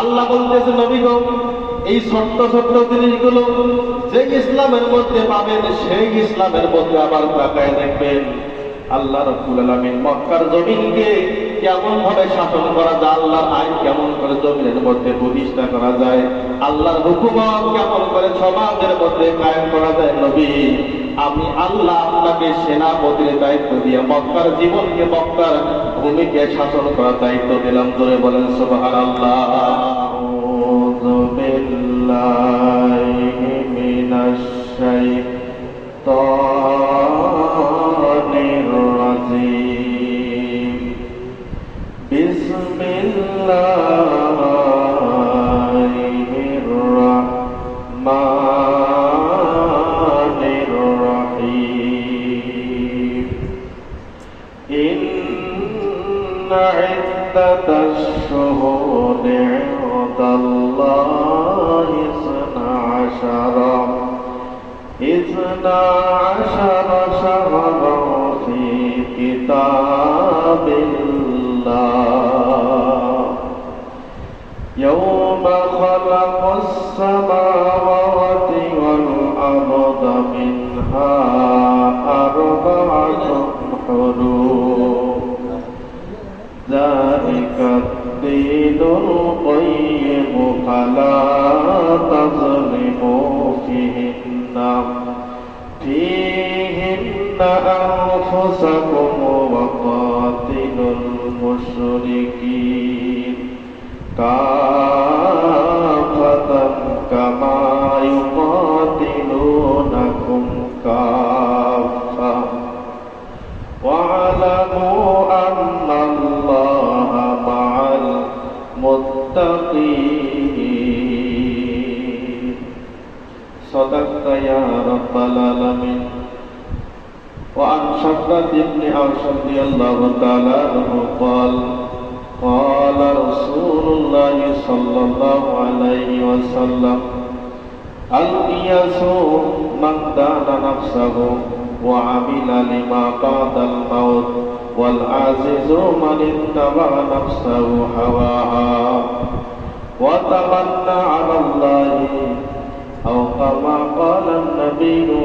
আল্লাহ বলতেছে, নবী গো, এই ছোট্ট ছোট্ট জিনিসগুলো যে ইসলামের মধ্যে পাবেন, সেই ইসলামের মধ্যে আবার তাকায় দেখবেন। আল্লাহ রব্বুল আলামিন মক্কার জমিনকে কেমন ভাবে শাসন করা যায়, আল্লাহর আইন কেমন করে জমিনের মধ্যে প্রতিষ্ঠা করা যায়, আল্লাহর হুকুমত কেমন করে সমাজের মধ্যে কায়েম করা যায়, নবী, আমি আল্লাহ আপনাকে সেনাপতির দায়িত্ব দিয়ে মক্কার জীবনকে মক্কার ভূমিকে শাসন করার দায়িত্ব দিলাম। ধরে বলেন সোহান আল্লাহ বিল্লাহি মিনাশ الشهور عند الله اثنا عشر اثنا عشر شهرا في كتاب الله يوم خلق السماوات والأرض منها أربعة حروف ذلك الدين القيم فلا تظلموا فيهن فيهن أنفسكم وقاتلوا المشركين وعن شفرة بن عوش رضي الله تعالى عنه قال قال رسول الله صلى الله عليه وسلم القياس من دان نفسه وعمل لما بعد الموت والعاجز من اتبع نفسه هواها وتمنى على الله أو كما قال النبي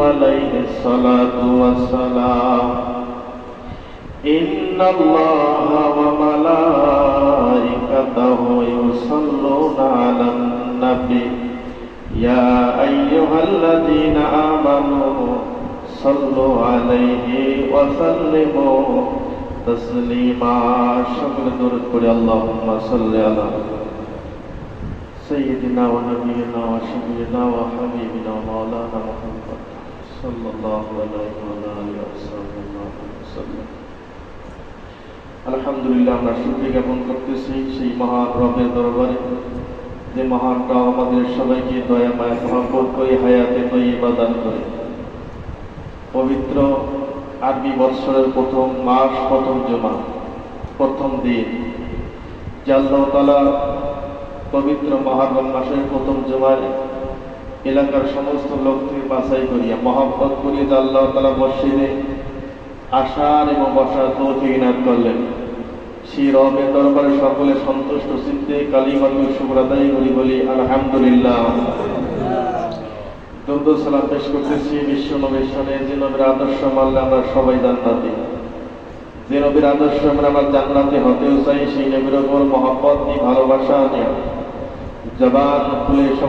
عليه الصلاة والسلام إن الله وملائكته يصلون على النبي يا أيها الذين آمنوا صلوا عليه وسلموا تسليما شكر درد اللهم صل على سيدنا ونبينا وشفينا وحبيبنا ومولانا محمد صلى الله عليه وعلى آله وسلم আলহামদুলিল্লাহ আমরা শুক্রিয়া জ্ঞাপন করতেছি সেই মহান রবের দরবারে যে মহানটা আমাদের সবাইকে দয়া মায়া মহাব্বত করে হায়াতে তৈবা দান করে পবিত্র আরবি বৎসরের প্রথম মাস প্রথম জমা প্রথম দিন জাল্লাহ তালা পবিত্র মহারম মাসের প্রথম জমায় এলাকার সমস্ত লোককে বাছাই করিয়া মহাব্বত করিয়ে আল্লাহ তালা মসজিদে আসার এবং বসার তৌফিক ইনাত করলেন। সেই রবের দরবারে সকলে সন্তুষ্ট চিত্তে কালিমাতু শুভ্রাদায়ী করি বলি আলহামদুলিল্লাহ। দন্দ সালাম পেশ করতেছি বিশ্ব নবীর সনে যে নবীর আদর্শ মানলে আমরা সবাই জান্নাতি। যে নবীর আদর্শ আমার জান্নাতে হতেও চাই, সেই নবীর ওপর মহব্বত নিয়ে ভালোবাসা নিয়ে। প্রতিষ্ঠা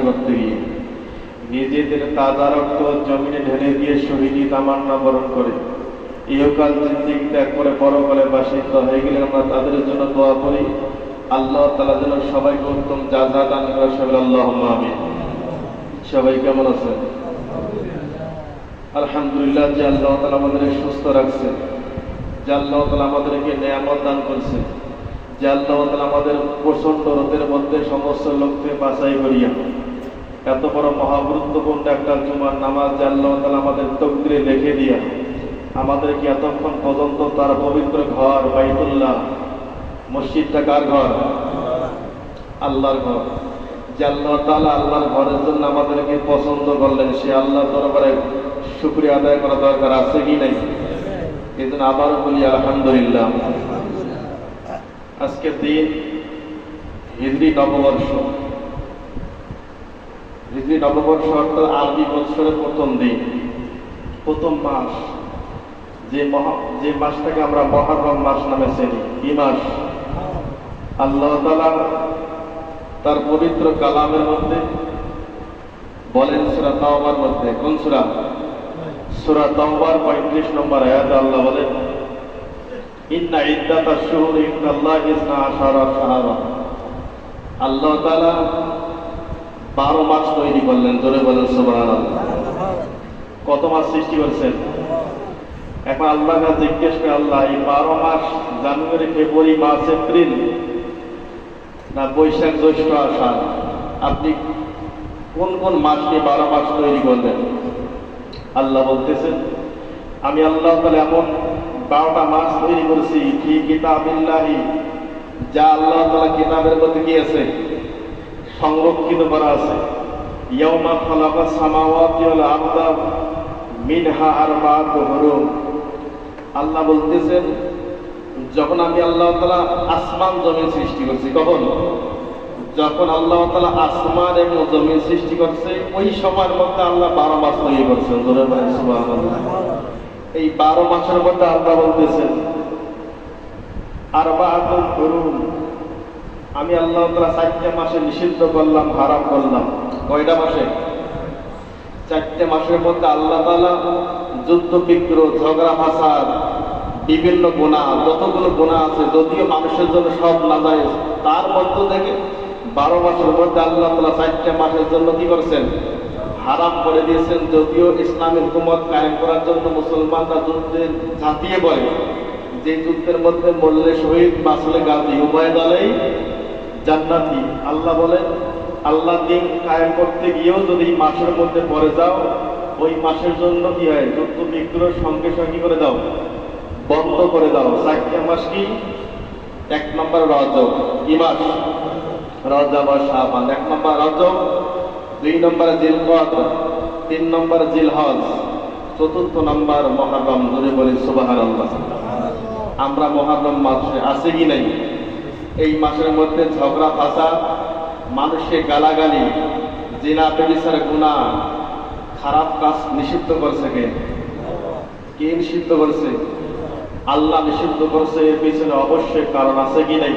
করতে গিয়ে। নিজেদের তাজা রক্ত জমিনে ঢেলে দিয়ে শহীদি তামান্না বরণ করে। ইহকাল জিন্দিগি ত্যাগ করে পরকালে বাসিত হয়ে গেলে আমরা তাদের জন্য দোয়া করি। আল্লাহ তালা যেন সবাইকে উত্তম যা যা দান করে সবাই আল্লাহ আমিন। সবাই কেমন আছেন? আলহামদুলিল্লাহ যে আল্লাহ তালা আমাদের সুস্থ রাখছে, যে আল্লাহ তালা আমাদেরকে নিয়ামত দান করছে, যে আল্লাহ তালা আমাদের প্রচণ্ড রোদের মধ্যে সমস্ত লোককে বাছাই করিয়া, এত বড় মহাগুরুত্বপূর্ণ একটা জুমার নামাজ যে আল্লাহ তালা আমাদের তকদিরে লিখে দিয়া, আমাদেরকে এতক্ষণ পর্যন্ত তার পবিত্র ঘর, বাইতুল্লাহ, মসজিদটা কার ঘর? আল্লাহর ঘর। যে আল্লাহ তালা আল্লাহর ঘরের জন্য আমাদেরকে পছন্দ করলেন, সে আল্লাহ দরবারে শুক্রিয়া আদায় করা দরকার আছে কি নাই? এই জন্য আবারও বলি, আলহামদুলিল্লাহ। আজকের দিন হিজরি নববর্ষ। হিজরি নববর্ষ অর্থাৎ আরবি বৎসরের প্রথম দিন, প্রথম মাস। যে মহা, যে মাসটাকে আমরা মহারম মাস নামে চিনি, কি মাস? আল্লাহ তালা তার পবিত্র কালামের মধ্যে বলেন, সুরা তাওবার মধ্যে। কোন সুরা? সুরা তাওবার পঁয়ত্রিশ নম্বর আয়াত আল্লাহ বলেন, ইন্না ইদ্দাতা শুহুর ইন্দাল্লাহ ইসনা আশারা শাহরা। আল্লাহ তাআলা বারো মাস তৈরি করলেন, জোরে বলেন সুবহানাল্লাহ। কত মাস সৃষ্টি করেছেন? এখন আল্লাহ কাছে জিজ্ঞেস করে, আল্লাহ, এই বারো মাস জানুয়ারি, ফেব্রুয়ারি, মার্চ, এপ্রিল না বৈশাখ, জ্যৈষ্ঠ, আষাঢ়, আপনি কোন কোন মাসকে বারো মাস তৈরি করলেন? আল্লাহ বলতেছেন, আমি আল্লাহ তাহলে এমন বারোটা মাস তৈরি করেছি কি কিতাবিল্লাহি, যা আল্লাহ তালা কিতাবের মধ্যে কি আছে? সংরক্ষিত করা আছে। খালাকা সামাওয়াতি ওয়াল আরদা মিনহা আরবাআতু হুরুম। আল্লাহ বলতেছেন, যখন আমি আল্লাহ তাআলা আসমান জমিন সৃষ্টি করছি, কখন? যখন আল্লাহ তাআলা আসমান এবং জমিন সৃষ্টি করছে, ওই সময়ের মধ্যে আল্লাহ বারো মাস তৈরি করছেন। এই বারো মাসের মধ্যে আল্লাহ বলতেছেন আরবাআতুল হুরুম। আমি আল্লাহ তাআলা চারটে মাসে নিষিদ্ধ করলাম, হারাম করলাম। কয়টা মাসে? চারটে মাসের মধ্যে আল্লাহ তাআলা যুদ্ধ বিগ্রহ ঝগড়া, ফাসাদ, বিভিন্ন গুণা যতগুলো গুণা আছে, যদিও মানুষের জন্য সব না যায় তার মধ্য থেকে বারো মাসের মধ্যে আল্লাহ তালা চারটে মাসের জন্য কি করছেন? হারাম করে দিয়েছেন। যদিও ইসলামের হুকুমত কায়েম করার জন্য মুসলমানরা যুদ্ধে ঝাঁপিয়ে পড়ে। যে যুদ্ধের মধ্যে মরলে শহীদ মাসলে গান্ধী উভয় দলেই জান্নাতি। আল্লাহ বলেন, আল্লাহ দিন কায়েম করতে গিয়েও যদি মাসের মধ্যে পড়ে যাও, ওই মাসের জন্য কি হয়? যুদ্ধ বিগ্রহ সঙ্গে সঙ্গে করে দাও? বন্ধ করে দাও। চারটে মাস কি? এক নম্বর রজব কি মাস? রজব শাবান এক নম্বর রজব দুই নম্বর জিলকদ তিন নম্বর জিলহজ, চতুর্থ নম্বর মহারম জুড়ে বলি সুবহানাল্লাহ। আমরা মহারম মাসে আছে কি নাই? এই মাসের মধ্যে ঝগড়া, ফাঁসা, মানুষকে গালাগালি, জিনা বেবিসার গুণা খারাপ কাজ নিষিদ্ধ করছে কে? কে নিষিদ্ধ করছে? আল্লাহ নিষিদ্ধ করছে, এর পিছনে অবশ্যই কারণ আছে কি নাই?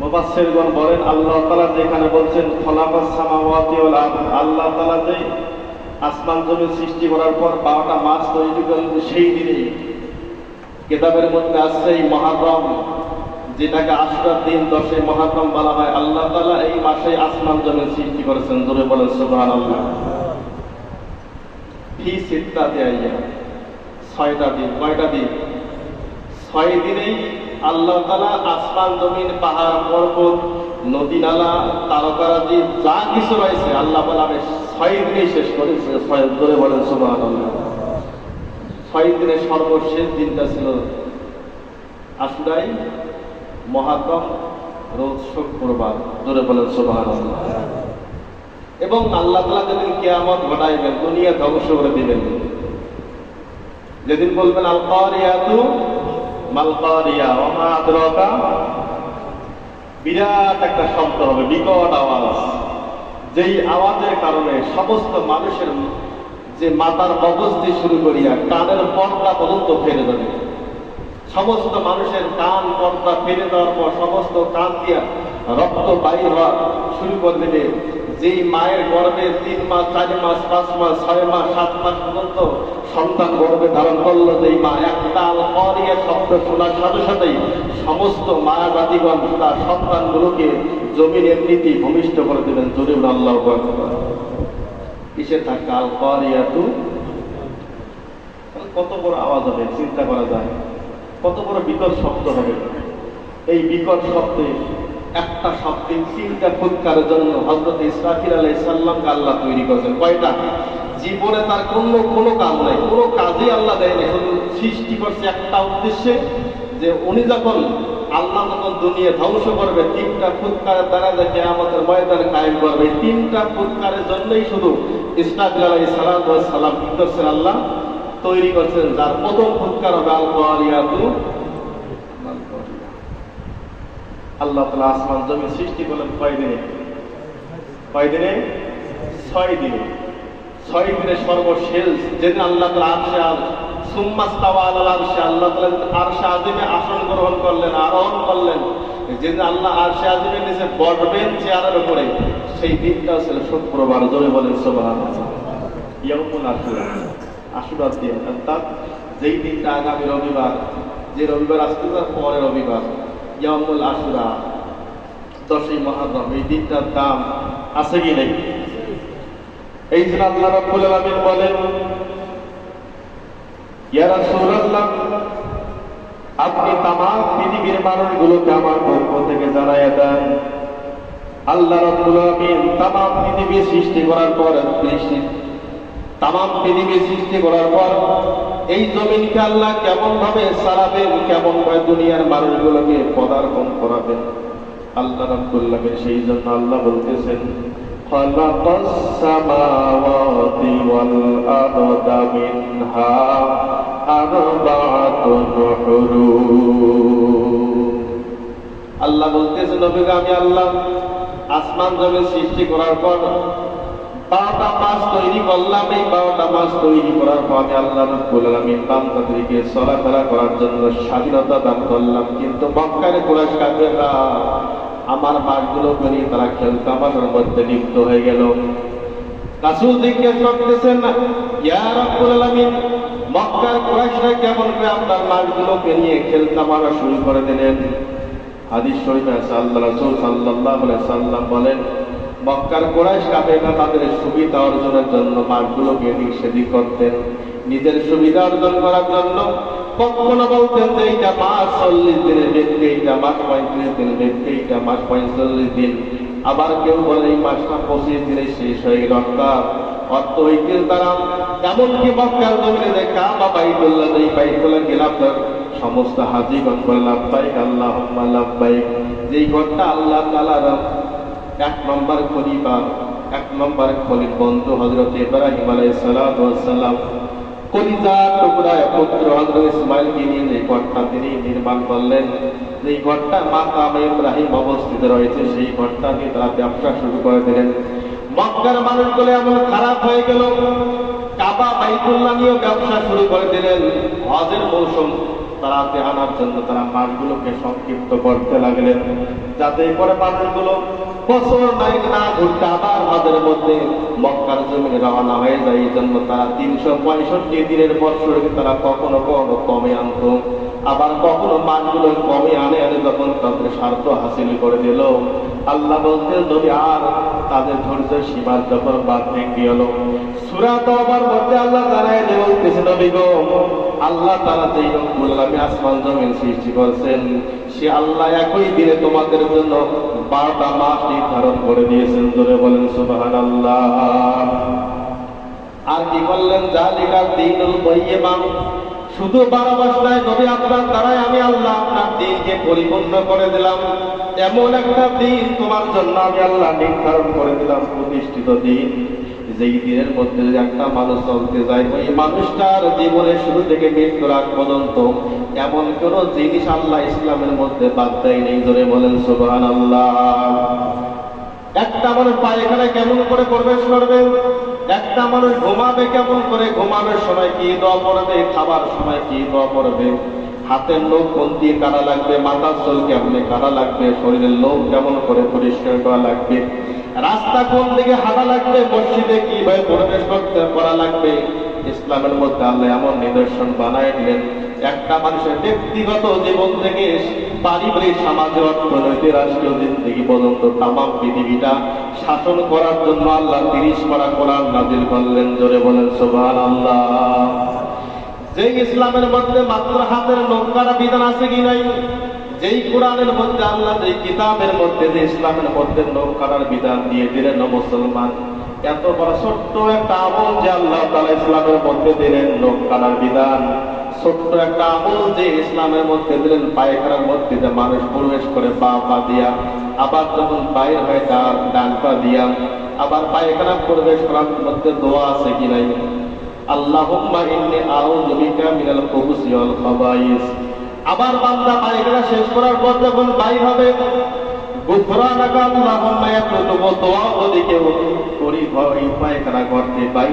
মুফাসসিরগণ বলেন, আল্লাহ তাআলা যেখানে বলছেন, খলাকাস সামাওয়াতি ওয়াল আরদ আল্লাহ তাআলা যে আসমান জমিন সৃষ্টি করার পর 12টা মাস তৈরি করেন, সেই দিনেই। কিতাবের মধ্যে আছে এই মহারম, যেটাকে আশুরার দিন দশে মহারম বলা হয়। আল্লাহ তাআলা এই মাসে আসমান জমিন সৃষ্টি করেছেন, জোরে বলেন, সুবহানাল্লাহ। ফি সিত্তাতি আইয়াম, ছয়টা দিন, কয়টা দিন? ছয় দিনেই আল্লাহ তালা আসমান, জমিন, পাহাড়, পর্বত, নদী, নালা, তারকারাজি, যা কিছু রয়েছে আল্লাহ আমি ছয় দিনেই শেষ করেছি ছয় ধরে বলেন সুবাহ ছয় দিনের সর্বশেষ দিনটা ছিল আশুরাই মহাতম রোজ শুক্রবার, ধরে বলেন সুবাহ এবং আল্লাহ তালা যেদিন কেয়ামত ঘটাইবেন, দুনিয়া ধ্বংস করে দিবেন। যেদিন বলবেন আল বিরাট একটা শব্দ হবে, বিকট আওয়াজ। যেই আওয়াজের কারণে সমস্ত মানুষের যে মগজ দিয়ে শুরু করিয়া কানের পর্দা পর্যন্ত ফেলে দেবে। সমস্ত মানুষের কান পর্দা ফেলে দেওয়ার পর সমস্ত কান দিয়া রক্ত বাহির হওয়া শুরু করে দেবে। যেই মায়ের গর্ভে তিন মাস, চার মাস, পাঁচ মাস, ছয় মাস, সাত মাস পর্যন্ত সন্তান গর্ভে ধারণ করল, যেই মা একটা আলপরিয়া শব্দ শোনার সাথে সাথেই সমস্ত মায়া জাতিগণ তার সন্তানগুলোকে জমির এমনিতেই ভূমিষ্ঠ করে দেবেন জরিব আল্লাহ কিসের থাকা আলপরিয়াতু কত বড় আওয়াজ হবে, চিন্তা করা যায়। কত বড় বিকট শব্দ হবে। এই বিকট শব্দে একটা শব্দে তিনটা ফুৎকারের জন্য হজরত ইসরাফির আলাই সাল্লামকে আল্লাহ তৈরি করেছেন। কয়টা? জীবনে তার কোনো কোনো কাজ নাই। কোনো কাজে আল্লাহ দেয়নি। শুধু সৃষ্টি করছে একটা উদ্দেশ্যে যে উনি যখন আল্লাহ যখন দুনিয়া ধ্বংস করবে, তিনটা ফুৎকারের দ্বারা যে কেয়ামতের ময়দানে কায়েম করবে তিনটা ফুৎকারের জন্যই শুধু ইসরাফিল সালাতু সালাম কি করছেন আল্লাহ? তৈরি করছেন। যার প্রথম ফুৎকার হবে আল কারিয়াতু আল্লাহ তাআলা আসমান জমি সৃষ্টি করলেন কয় দিনে? কয় দিনে? ছয় দিনে। ছয় দিনে সর্বশেষ যেদিন আল্লাহ তাআলা আরশে সেই শুক্রবার। বলেন যেই দিনটা আগামী রবিবার, যে রবিবার আসতে তার পরে রবিবার ইয়ামুল আশুরা দশই মহারম, এই দিনটার দাম আছে কি নেই? এই জন্য আল্লাহ রাব্বুল আলামিন বলেন, ইয়া রাসূলুল্লাহ, আপনি তামাম পৃথিবীর মানুষগুলোকে আমার পক্ষ থেকে জানাইয়া দেন। আল্লাহ রাব্বুল আলামিন তামাম পৃথিবী সৃষ্টি করার পর তামাম পৃথিবী সৃষ্টি করার পর এই জমিনকে আল্লাহ কেমন ভাবে সারাবেন কেমন ভাবে দুনিয়ার মানুষগুলোকে পদার্পণ করাবেন আল্লাহ রাব্বুল্লাহের সেই জন্য আল্লাহ বলতেছেন خلق السماوات والأرض منها أربعة حروب আল্লাহ বলতেছে নবীকে আমি আল্লাহ আসমান জমিন সৃষ্টি করার পর বারোটা মাস তৈরি করলাম, এই বারোটা মাস তৈরি করার পর আল্লাহ রব্বুল আলামিন বান্দাদেরকে চলাফেরা করার জন্য স্বাধীনতা দান করলাম। কিন্তু মক্কারে কুরাইশ কাফেররা আমার মাঠগুলো নিয়ে তারা খেলতামাশার মধ্যে লিপ্ত হয়ে গেল। রাসূল জিজ্ঞেস করতেছেন, ইয়া রাব্বুল আলামিন, মক্কার কুরাইশরা কেমন করে আপনার মাঠগুলোকে নিয়ে খেলতামাশা শুরু করে দিলেন? হাদিস শরীফে আছে, আল্লাহ রাসূল সাল্লাল্লাহু আলাইহি সাল্লাম বলেন মক্কার কোরাইশ কাফেররা তাদের সুবিধা অর্জনের জন্য মাঠগুলোকে এদিক সেদিক করতেন। নিজের সুবিধা অর্জন করার জন্য কখনো বলতেন যে এইটা মাস চল্লিশ দিনের ব্যক্তি এইটা মাস পঁয়ত্রিশ দিনের ব্যক্তি এইটা মাস পঁয়তাল্লিশ দিন। আবার কেউ বলে এই মাসটা পঁচিশ দিনে শেষ হয়ে গেল। অর্থাৎ অর্থ ঐতিহ্য দ্বারা এমনকি মক্কার জমিনে যে কাবা বাইতুল্লাহ, যেই বাইতুল্লাহ গেলাম সমস্ত হাজিগণ বলে লাভবাইক আল্লাহ লাভবাইক যেই ঘরটা আল্লাহ তালার এক নম্বর খলিফা, এক নম্বর খলিফ বন্ধু হজরত ইব্রাহিম ওয়াস সালাম কলিজার টুকরায় পুত্র হজরত ইসমাইলকে নিয়ে যে ঘরটা তিনি নির্মাণ করলেন যেই ঘরটা মাকাম ইব্রাহিম অবস্থিত রয়েছে, সেই ঘরটা দিয়ে তারা ব্যবসা শুরু করে দিলেন। মক্কার মানুষগুলো এমন খারাপ হয়ে গেল। কাবা বাইতুল্লাহ নিয়েও ব্যবসা শুরু করে দিলেন। হজের মৌসুম তারাতে আনার জন্য তারা মাঠগুলোকে সংক্ষিপ্ত করতে লাগলেন। যাতে করে মানুষগুলো বছর না ঘুরতে আবার হজের মধ্যে মক্কার জমিনে রওনা হয়ে যায়। এই জন্য তারা তিনশো পঁয়ষট্টি দিনের বছরকে তারা কখনো কখনো কমে আনতো। আবার কখনো মাছগুলো কমে আনে আনে যখন তাদের স্বার্থ হাসিল করে দিল আল্লাহ বলতে নবী, আর তাদের ধৈর্য সীমার যখন বাদ ভেঙে গেল সুরা তওবার মধ্যে আল্লাহ যে বলতেছে, নবী গো, আল্লাহ তারা যেই আমি আসমান জমিন সৃষ্টি করছেন, সে আল্লাহ একই দিনে তোমাদের জন্য বারোটা মাস নির্ধারণ করে দিয়েছেন। ধরে বলেন সুবাহান আল্লাহ আর কি করলেন? জালিকার দিনুল তৈয়্যিবান শুধু বারো মাসটায় নবী আপনার দ্বারাই আমি আল্লাহ আপনার দিনকে পরিপূর্ণ করে দিলাম। এমন একটা দিন তোমার জন্য আমি আল্লাহ নির্ধারণ করে দিলাম, প্রতিষ্ঠিত দিন। যেই দিনের মধ্যে যদি একটা মানুষ চলতে যায়, ওই মানুষটার জীবনের শুরু থেকে মৃত্যুর আগ পর্যন্ত এমন কোন জিনিস আল্লাহ ইসলামের মধ্যে বাদ দেয় নেই ধরে বলেন সুবহান আল্লাহ একটা মানুষ পায়খানা কেমন করে প্রবেশ করবে একটা মানুষ ঘুমাবে কেমন করে? ঘুমাবে সময় কি দোয়া পড়বে? খাবার সময় কি দোয়া পড়বে? হাতের লোক কোন দিয়ে কারা লাগবে? মাথার চোল কেমন কারা লাগবে? শরীরের লোক কেমন করে পরিষ্কার করা লাগবে? রাস্তা কোন দিকে হাঁটা লাগবে? মসজিদে কীভাবে প্রবেশ করতে করা লাগবে? ইসলামের মধ্যে আল্লাহ এমন নিদর্শন বানায় দিলেন। একটা মানুষের ব্যক্তিগত জীবন থেকে পারিবারিক, সামাজিক, অর্থনৈতিক, রাষ্ট্রীয় জিন্দগি পর্যন্ত তাম পৃথিবীটা শাসন করার জন্য আল্লাহ তিরিশ পারা কোরআন নাজিল করলেন। জোরে বলেন সোভান আল্লাহ যে ইসলামের মধ্যে মাত্র হাতের নৌকার বিধান আছে কি নাই? যেই কোরআনের মধ্যে আল্লাহ যেই কিতাবের মধ্যে, যে ইসলামের মধ্যে নৌকার বিধান দিয়ে দিলেন মুসলমান এত বড় ছোট্ট একটা আমল যে আল্লাহ তালা ইসলামের মধ্যে দিলেন নৌকার বিধান। ছোট্ট একটা আমল যে ইসলামের মধ্যে দিলেন পায়খানার মধ্যে যে মানুষ প্রবেশ করে পা পা দিয়া, আবার যখন বাইর হয় তার ডান পা দিয়া, আবার পায়খানা প্রবেশ করার মধ্যে দোয়া আছে কি নাই? আল্লাহুম্মা ইন্নী আউযু বিকা মিনাল খুবুসি খাবাইস। আবার বান্দা পায়খানা শেষ করার পর যখন বাইর হবে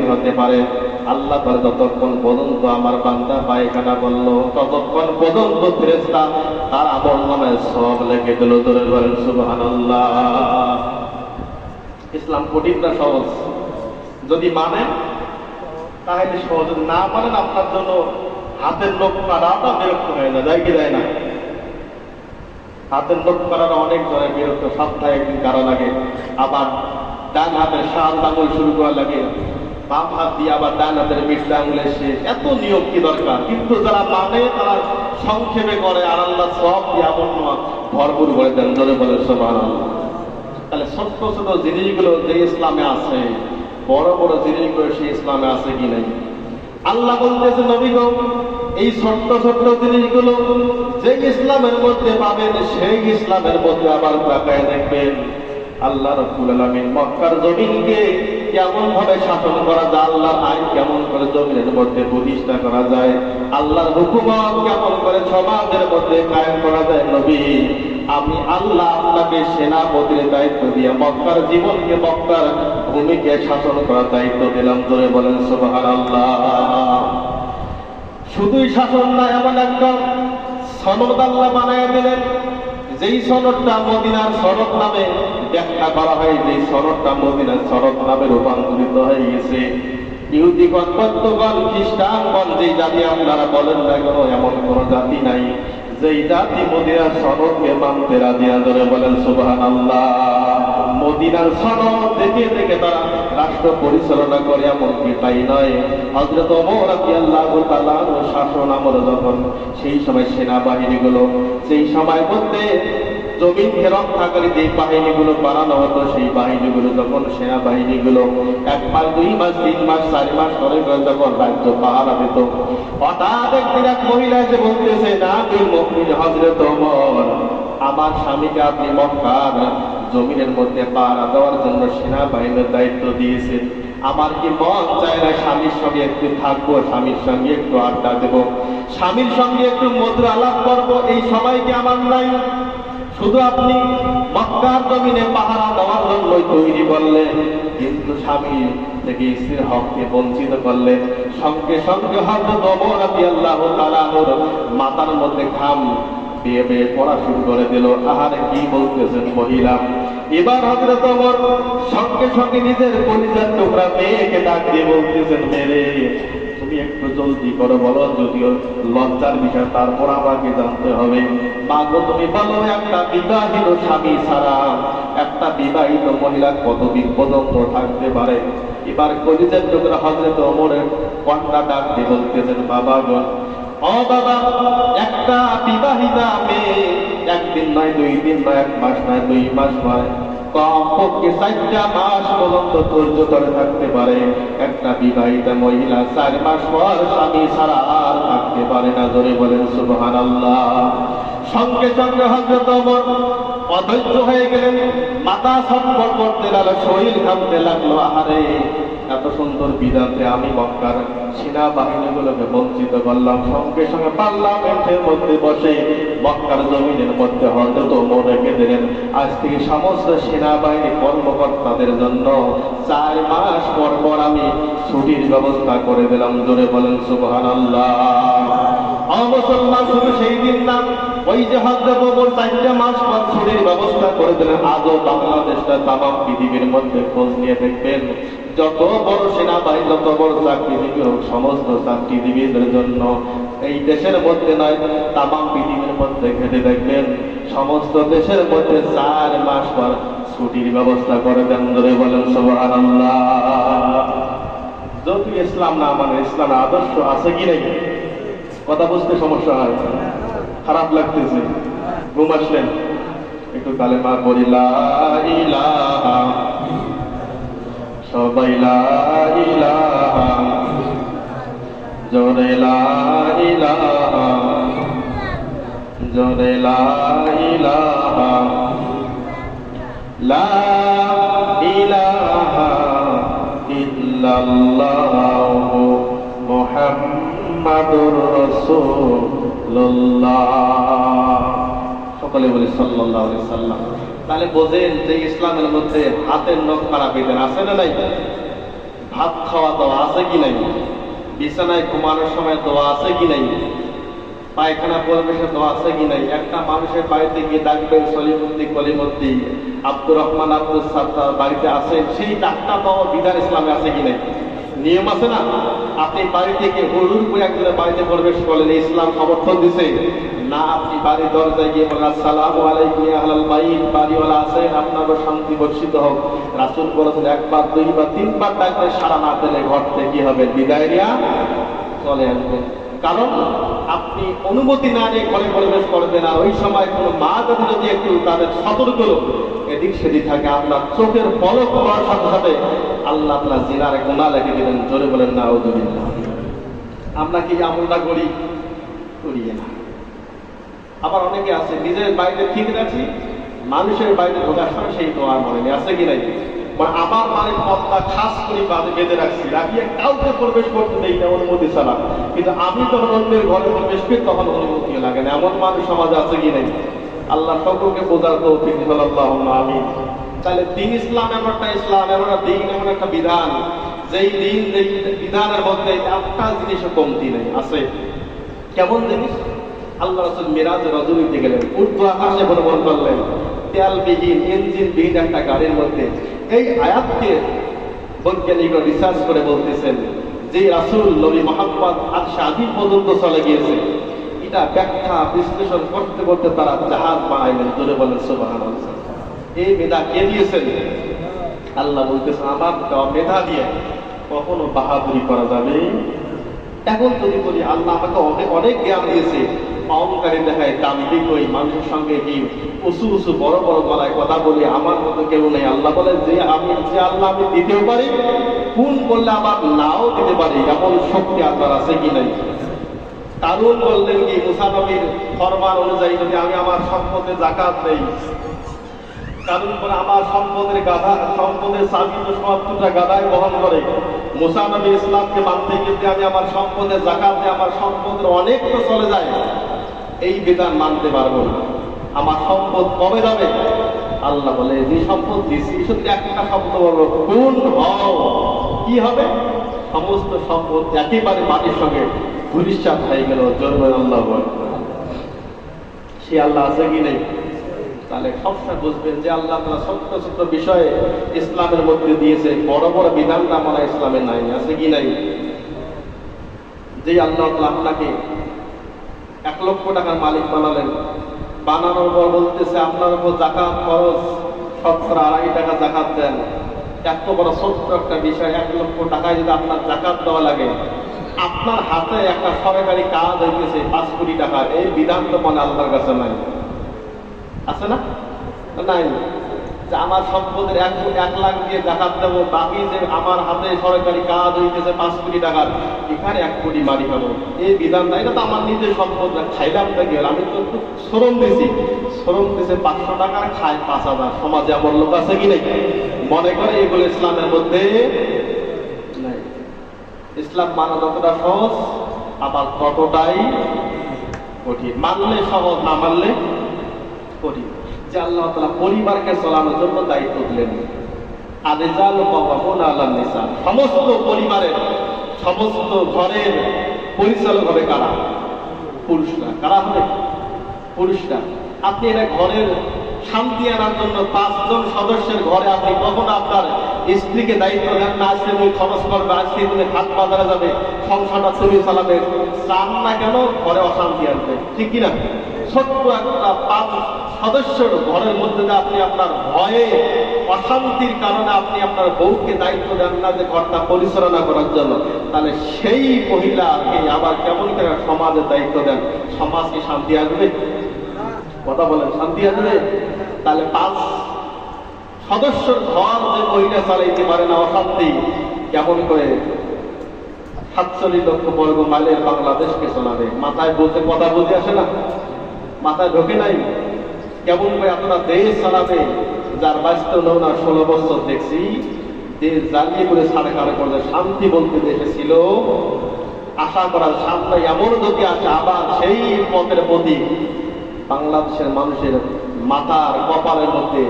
হতে পারে। আল্লাহ যতক্ষণ আমার বান্দা পায়খানা বলল ততক্ষণ পর্যন্ত ফেরেশতা তার আমল নামে সব বলেন সুবহানাল্লাহ। ইসলাম কঠিনটা সহজ। যদি মানেন, তাহলে সহজ। না মানেন আপনার জন্য হাতের লোক কাটাটা বিরক্ত হয়ে যায় যায় কি যায় না? হাতের লোক করাটা অনেক জনের বিরক্ত, সপ্তাহে একদিন কারা লাগে। আবার ডান হাতের শাল আঙুল শুরু করা লাগে। বাম হাত দিয়ে আবার ডান হাতের মিটটা আঙুলের শেষ এত নিয়ম কি দরকার? কিন্তু যারা মানে তারা সংক্ষেপে করে আর আল্লাহ সব দিয়ে এমন ভরপুর করে দেন ধরে বলে সবার তাহলে ছোট্ট ছোট জিনিসগুলো যে ইসলামে আছে, বড় বড় জিনিসগুলো সেই ইসলামে আছে কি নাই? আল্লাহ বলতেছে, নবী গো এই ছোট্ট ছোট্ট জিনিসগুলো যে ইসলামের মধ্যে পাবেন, সেই ইসলামের মধ্যে আবার তাকায় দেখবেন। আল্লাহ রব্বুল আলামিন মক্কার জমিনকে কেমন ভাবে শাসন করা যায়, আল্লাহর আইন কেমন করে জমিনের মধ্যে প্রতিষ্ঠা করা যায়, আল্লাহর হুকুমত কেমন করে সমাজের মধ্যে কায়েম করা যায়, নবী, আমি আল্লাহ আপনাকে সেনাপতির দায়িত্ব দিয়ে মক্কার জীবনকে মক্কার ভূমিকে শাসন করার দায়িত্ব দিলাম। ধরে বলেন, সুবহানাল্লাহ। শুধুই শাসন না, এমন একটা সনদ আল্লাহ বানায় দিলেন, যেই সনদটা মদিনার সনদ নামে ব্যাখ্যা করা হয়, যেই সনদটা মদিনার সনদ নামে রূপান্তরিত হয়ে গেছে। ইহুদিগণ বৌদ্ধগণ খ্রিস্টানগণ, যেই জাতি আপনারা বলেন না কেন, এমন কোন জাতি নাই, যেই জাতি মদিনার সনদকে মানতে রাজি ধরে বলেন সুবাহান আল্লাহ মদিনার সনদ দেখে দেখে তারা রাষ্ট্র পরিচালনা করে এমনকি তাই নয় হজরত শাসন আমল যখন সেই সময় সেনাবাহিনীগুলো, সেই সময় মধ্যে জমিনকে রক্ষাকারী যে বাহিনীগুলো বানানো হতো, সেই বাহিনীগুলো যখন সেনাবাহিনীগুলো এক মাস, দুই মাস, তিন মাস, চার মাস ধরে করে যখন রাজ্য পাহারা দিত, হঠাৎ একদিন এক মহিলা এসে বলতেছে, না, তুই মহিল হজরত আমার স্বামীকে আপনি মক্কার জমিনের মধ্যে পাহারা দেওয়ার জন্য সেনাবাহিনীর দায়িত্ব দিয়েছেন আমার কি মন চায় না স্বামীর সঙ্গে একটু থাকব, স্বামীর সঙ্গে একটু আড্ডা দেবো? স্বামীর সঙ্গে একটু মধুর আলাপ করব, এই সময় কি আমার নাই? শুধু আপনি মক্কার জমিনে পাহারা দেওয়ার জন্যই তৈরি করলেন কিন্তু স্বামী থেকে স্ত্রীর হককে বঞ্চিত করলেন। সঙ্গে সঙ্গে হজরত ওমর রাদিয়াল্লাহু তাআলার মাথার মধ্যে খাম বিয়ে বিয়ে পড়া শুরু করে দিল। আহারে কি বলতেছেন মহিলা? এবার হজরত ওমর সঙ্গে সঙ্গে নিজের কলিজার টুকরা মেয়েকে ডাক দিয়ে বলতেছেন, মেরে, তুমি একটু জলদি করো বলো, যদিও লজ্জার বিষয়, তারপর আমাকে জানতে হবে। মাগো, তুমি বলো, একটা বিবাহিত স্বামী ছাড়া একটা বিবাহিত মহিলা কত দিন পর্যন্ত থাকতে পারে? এবার কলিজার টুকরা হজরত ওমরের কন্যা ডাক দিয়ে বলতেছেন বাবা গো ও বাবা, একটা বিবাহিতা মেয়ে একদিন নয় দুই দিন নয় এক মাস নয় দুই মাস নয় কমপক্ষে চারটা মাস পর্যন্ত ধৈর্য ধরে থাকতে পারে একটা বিবাহিতা মহিলা চার মাস পর স্বামী ছাড়া আর থাকতে পারে না ধরে বলেন সুবহান আল্লাহ সঙ্গে সঙ্গে হজরত ওমর অধৈর্য হয়ে গেলেন মাথা ছটফট করতে লাগল শরীর ঘামতে লাগল আহারে এত সুন্দর বিধানতে আমি মক্কার সেনাবাহিনীগুলোকে বঞ্চিত করলাম, সঙ্গে সঙ্গে পার্লামেন্টের মধ্যে বসে মক্কার জমিনের মধ্যে হজরত ওমর রেখে দিলেন। আজ থেকে সমস্ত সেনাবাহিনী কর্মকর্তাদের জন্য চার মাস পর পর আমি ছুটির ব্যবস্থা করে দিলাম। জোরে বলেন সুবহান ওই যে হজরত মাস ছুটির ব্যবস্থা করে দিলেন। আজও বাংলাদেশটা তামাম পৃথিবীর মধ্যে খোঁজ নিয়ে দেখবেন, যত বড় সেনাবাহিনী, যত বড় হোক সমস্ত চাকরিজীবীদের এই দেশের মধ্যে তামাম পৃথিবীর মধ্যে ঘেটে দেখবেন, সমস্ত দেশের মধ্যে চার মাস পর ছুটির ব্যবস্থা করে দেন ধরে বলেন, সুবহানাল্লাহ। যদি ইসলাম না মানে ইসলাম আদর্শ আছে কি নাকি কথা বুঝতে সমস্যা হয়। খারাপ লাগতেছে। ঘুম আসলেন একটু কালেমা পড়ি লা ইলাহা, সবাই ইলাহা ইল্লাল্লাহু মুহাম্মাদুর সকলে বলি সাল্লাম। তাহলে বোঝেন যে ইসলামের মধ্যে হাতের নখ আছে না নাই? ভাত খাওয়া আছে কি নাই? বিছানায় ঘুমানোর সময় দেওয়া আছে কি নাই? পায়খানা পরিবেশে দেওয়া আছে কি নাই? একটা মানুষের বাড়িতে গিয়ে ডাকবেন সলিমুদ্দি, কলিমুদ্দি, আব্দুর রহমান আব্দুল সাত্তার বাড়িতে আছেন সেই ডাক্তা পাওয়া বিধান ইসলামে আছে কি নাই? নিয়ম আছে না? আপনি বাড়ি থেকে হুড়ুর করে একজনের বাড়িতে প্রবেশ করলেন, ইসলাম সমর্থন দিছে। না, আপনি বাড়ির দরজায় গিয়ে বলেন আসসালামু আলাইকুম আহলাল বাইত, বাড়িওয়ালা আছেন, আপনারও শান্তি বর্ষিত হোক। রাসূল বলেছেন, একবার, দুইবার, তিনবার ডাকলে সারা না পেলে ঘর থেকে কি হবে। বিদায় নিয়া চলে আসবে কারণ আপনি অনুমতি না নিয়ে ঘরে পরিবেশ করবে না। ওই সময় কোনো মা যদি একটু তাদের সতর্ক এদিক সেদিক থাকে আপনার চোখের পলক পড়ার সাথে সাথে আল্লাহ আপনার জিনার গোনা লেগে দিলেন জোরে বলেন না ও আমরা কি আমলটা করি? করিয়ে না। আবার অনেকে আছে, নিজের বাড়িতে ঠিক আছি মানুষের বাড়িতে ঢোকার সময় সেই দোয়া মনে নেই। আছে কি নাই? মানে আমার বাড়ির পথটা খাস করে বাঁধে, বেঁধে রাখছি। রাখিয়ে কাউকে প্রবেশ করতে নেই না অনুমতি ছাড়া। কিন্তু আমি যখন অন্যের ঘরে প্রবেশ করি, তখন অনুমতি লাগে না। এমন মানুষ সমাজে আছে কি নাই? আল্লাহ সকলকে বোঝার তো ঠিক আল্লাহ আমি তাহলে দিন ইসলাম এমন একটা ইসলাম, এমন একটা দিন, এমন একটা বিধান। যেই দিন, যেই বিধানের মধ্যে একটা জিনিসও কমতি নেই, আছে। কেমন জিনিস? আল্লাহ রসুল মিরাজ রজনীতে গেলেন উর্দু আকাশে ভ্রমণ করলেন। তেলবিহীন, ইঞ্জিনবিহীন একটা গাড়ির মধ্যে এই আয়াতকে বৈজ্ঞানিকরা রিসার্চ করে বলতেছেন যে রাসূল নবী মোহাম্মদ আর শাদি পর্যন্ত চলে গিয়েছে। এটা ব্যাখ্যা, বিশ্লেষণ করতে করতে তারা জাহাজ বানাইলেন, জোরে বলেন সুবাহান এই মেধা কে দিয়েছেন? আল্লাহ বলতেছেন আমার দেওয়া মেধা দিয়ে কখনো বাহাদুরি করা যাবে এখন যদি বলি, আল্লাহ আমাকে অনেক অনেক জ্ঞান দিয়েছে। অহংকারী দেখায় দাম্ভিক হই মানুষের সঙ্গে কি উঁচু উঁচু, বড় বড় গলায় কথা বলি, আমার মতো কেউ নেই। আল্লাহ বলে, যে আমি যে আল্লাহ আমি দিতেও পারি কোন করলে আবার নাও দিতে পারি। এমন শক্তি আল্লাহর আছে কি নাই? কারণ বললেন কি মুসানবীর ফরমান অনুযায়ী যদি আমি আমার সম্পদে জাকাত দেই? কারণ করে আমার সম্পদের গাধা, সম্পদের তো গাধায় বহন করে। মুসা নবী ইসলামকে মানতে গিয়ে আমি আমার সম্পদের জাকাত দিয়ে আমার সম্পদের অনেক তো চলে যায়। এই বিধান মানতে পারব না। আমার সম্পদ কমে যাবে? আল্লাহ বলে, যে সম্পদ দিছি শুধু একটা শব্দ বলব কোন হও। কি হবে? সমস্ত সম্পদ একেবারে মাটির সঙ্গে ধুলিশ্বাস হয়ে গেল, জন্ম আল্লাহ সে আল্লাহ আছে কি নেই? তাহলে সবসময় বুঝবেন যে আল্লাহ তালা ছোট্ট ছোট্ট বিষয়ে ইসলামের মধ্যে দিয়েছে। বড় বড় বিধানটা আমরা ইসলামে নাই, আছে কি নাই? যে আল্লাহ আপনাকে এক লক্ষ টাকার মালিক বানালেন। বানানোর পর বলতেছে, আপনার উপর জাকাত খরচ সত্তর আড়াই টাকা জাকাত দেন। এত বড় ছোট্ট একটা বিষয়, এক লক্ষ টাকায় যদি আপনার জাকাত দেওয়া লাগে আপনার হাতে একটা সরকারি কাজ হইতেছে, পাঁচ কোটি টাকা। এই বিধান তো মানে আল্লাহর কাছে নাই। আছে না? নাই। যে আমার সম্পদের এক এক লাখ দিয়ে দেখাত দেবো, বাকি যে আমার হাতে সরকারি কাজ হইতেছে, পাঁচ কোটি টাকার, এখানে এক কোটি মারি খাব এই বিধান নাই, এটা তো আমার নিজের সম্পদ। না খাইলাম না গেল আমি তো একটু শ্রম দিছি। শ্রম দিছে পাঁচশো টাকার, খায় পাঁচ হাজার। সমাজে আমার লোক আছে কি নাই? মনে করে এগুলো ইসলামের মধ্যে নাই। ইসলাম মানা যতটা সহজ, আবার ততটাই কঠিন। মানলে সহজ, না মানলে কঠিন। যে আল্লাহ তালা পরিবারকে চলানোর জন্য দায়িত্ব দিলেন। আদেজাল নিসা। সমস্ত পরিবারের, সমস্ত ঘরের পরিচালক হবে কারা? পুরুষরা। কারা হবে? পুরুষরা। আপনি এটা ঘরের শান্তি আনার জন্য পাঁচজন সদস্যের ঘরে আপনি কখন আপনার স্ত্রীকে দায়িত্ব দেন না আজকে তুমি খরচ করবে আজকে তুমি হাত বাজারে যাবে, সংসারটা তুমি চালাবে, চান না কেন, ঘরে অশান্তি আসবে। ঠিক কিনা? ছোট্ট একটা পাঁচ সদস্যর ঘরের মধ্যে যে আপনি আপনার ভয়ে, অশান্তির কারণে আপনি আপনার বউকে দায়িত্ব দেন না যে ঘরটা পরিচালনা করার জন্য। তাহলে সেই মহিলাকে আবার কেমন করে সমাজের দায়িত্ব দেন? সমাজকে শান্তি আসবে? কথা বলেন, শান্তি আসবে তাহলে পাঁচ সদস্যর ঘর যে মহিলা চালাইতে পারে না, অশান্তি। কেমন করে? সাতচল্লিশ লক্ষ বর্গ মাইলের বাংলাদেশকে চলাবে। মাথায় বলতে কথা বুঝে আসে না? মাথায় ঢোকে নাই? কেমন করে এতটা দেশ চালাবে? যার বাস্তব নৌনা ষোলো বছর দেখছি। দেশ জ্বালিয়ে করে সাড়ে কারে করে শান্তি বলতে দেশে ছিল। আশা করার সামনে এমন যদি আসে আবার সেই পথের প্রতি বাংলাদেশের মানুষের মাথার কপালের মধ্যে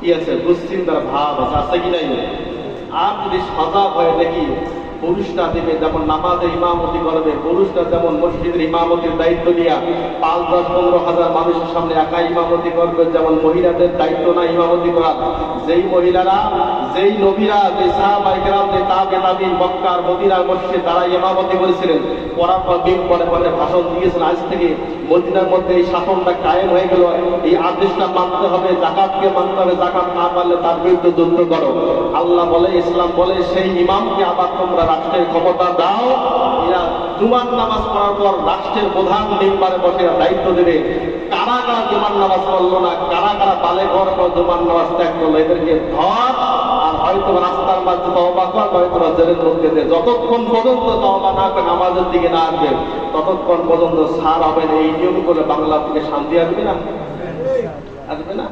কি আছে? দুশ্চিন্তার ভাব আছে। আছে কি নাই? আর যদি সজাগ হয়ে দেখি পুরুষরা দিবে যেমন নামাজে ইমামতি করবে পুরুষরা যেমন মসজিদের ইমামতির দায়িত্ব নিয়ে পাঁচ, দশ, পনেরো হাজার মানুষের সামনে একা ইমামতি করবে, যেমন মহিলাদের দায়িত্ব না ইমামতি করা যেই মহিলারা, যেই নবীরা যে সাহাবাইকেরাম যে তাবে মক্কার মদিনার মসজিদে, তারা ইমামতি করেছিলেন। পড়ার পর দিন পরে পরে ভাষণ দিয়েছেন, আজ থেকে মদিনার মধ্যে এই শাসনটা কায়েম হয়ে গেল। এই আদেশটা মানতে হবে, জাকাতকে মানতে হবে, জাকাত না পারলে তার বিরুদ্ধে যুদ্ধ করো। আল্লাহ বলে, ইসলাম বলে, সেই ইমামকে আবার তোমরা রাষ্ট্রের ক্ষমতা দাও। এরা জুমার নামাজ পড়ার পর রাষ্ট্রের প্রধান মেম্বারে বসে দায়িত্ব দেবে। কারা কারা জুমার নামাজ পড়ল না কারা কারা পালে ঘর পর জুমার নামাজ ত্যাগ করল। এদেরকে ধর, আর হয়তো রাস্তার মাঝে তহবা কর, হয়তো জেলের মধ্যে দে যতক্ষণ পর্যন্ত তহবা না করে নামাজের দিকে না আসবে, ততক্ষণ পর্যন্ত সার হবে এই নিয়ম করে বাংলা থেকে শান্তি আসবে না? আসবে না?